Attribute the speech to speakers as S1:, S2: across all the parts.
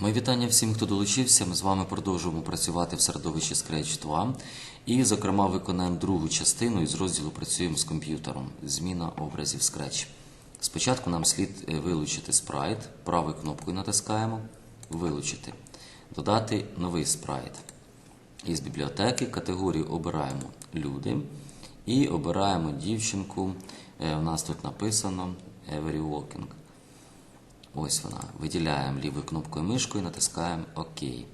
S1: Мої вітання всім, хто долучився. Ми з вами продовжуємо працювати в середовищі Scratch 2. І, зокрема, виконаємо другу частину із розділу Працюємо з комп'ютером. Зміна образів Scratch. Спочатку нам слід е, вилучити спрайт. Правою кнопкою натискаємо Вилучити. Додати новий спрайт. Із бібліотеки категорію обираємо Люди і обираємо дівчинку. Е, У нас тут написано Every Walking. Ось вона. Виділяємо лівою кнопкою мишкою, натискаємо ОК. Е,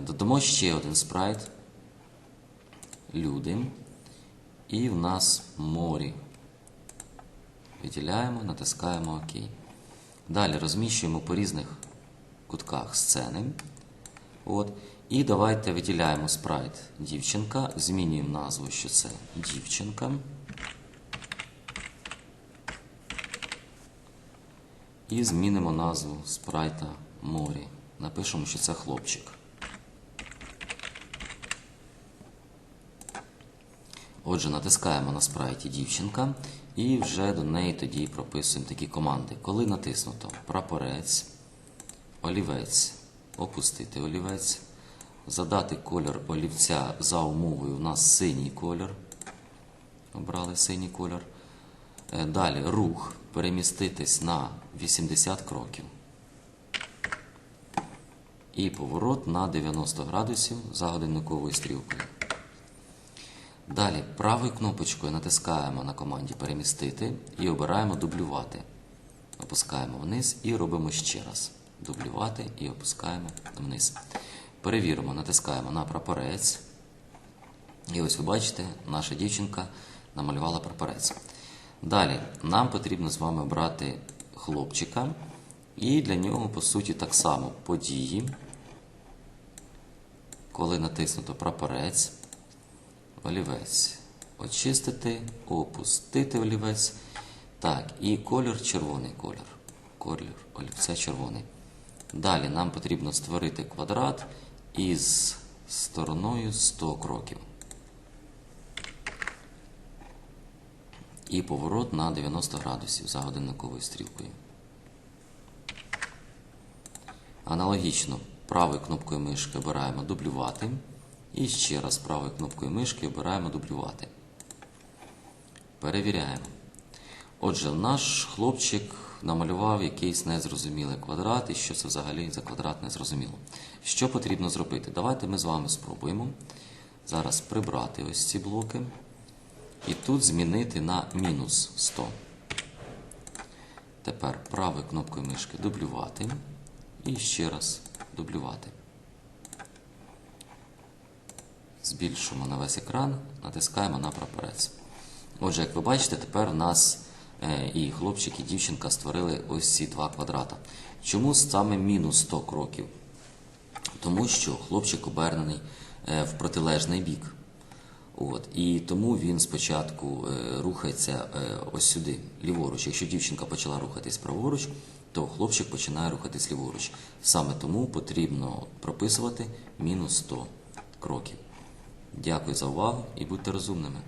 S1: Додамо ще один спрайт. Люди. І в нас морі. Виділяємо, натискаємо ОК. Далі розміщуємо по різних кутках сцени. От. І давайте виділяємо спрайт дівчинка, змінюємо назву, що це дівчинка. І змінимо назву спрайта морі. Напишемо, що це хлопчик. Отже, натискаємо на спрайті дівчинка і вже до неї тоді прописуємо такі команди. Коли натиснуто прапорець, олівець, опустити олівець, задати колір олівця за умовою у нас синій колір. Обрали синій колір. Е, Далі рух переміститись на 80 кроків. І поворот на 90 градусів за годинниковою стрілкою. Далі правою кнопочкою натискаємо на команді перемістити і обираємо дублювати. Опускаємо вниз і робимо ще раз. Дублювати і опускаємо вниз. Перевіримо, натискаємо на прапорець. І ось ви бачите, наша дівчинка намалювала прапорець. Далі нам потрібно з вами обрати хлопчика. І для нього, по суті, так само події. Коли натиснуто прапорець, олівець. Очистити, опустити олівець. Так, і колір червоний колір. Колір олівця червоний. Далі нам потрібно створити квадрат із стороною 100 кроків. І поворот на 90 градусів за годинниковою стрілкою. Аналогічно правою кнопкою мишки обираємо дублювати. І ще раз правою кнопкою мишки обираємо дублювати. Перевіряємо. Отже, наш хлопчик намалював якийсь незрозумілий квадрат, і що це взагалі за квадрат незрозуміло. Що потрібно зробити? Давайте ми з вами спробуємо зараз прибрати ось ці блоки. І тут змінити на мінус 100. Тепер правою кнопкою мишки дублювати. І ще раз дублювати. Збільшуємо на весь екран, натискаємо на прапорець. Отже, як ви бачите, тепер у нас е, і хлопчик, і дівчинка створили ось ці два квадрата. Чому саме мінус 100 кроків? Тому що хлопчик обернений е, в протилежний бік. От. І тому він спочатку е, рухається е, ось сюди, ліворуч. Якщо дівчинка почала рухатись праворуч, то хлопчик починає рухатись ліворуч. Саме тому потрібно прописувати мінус 100 кроків. Дякую за увагу і будьте розумними.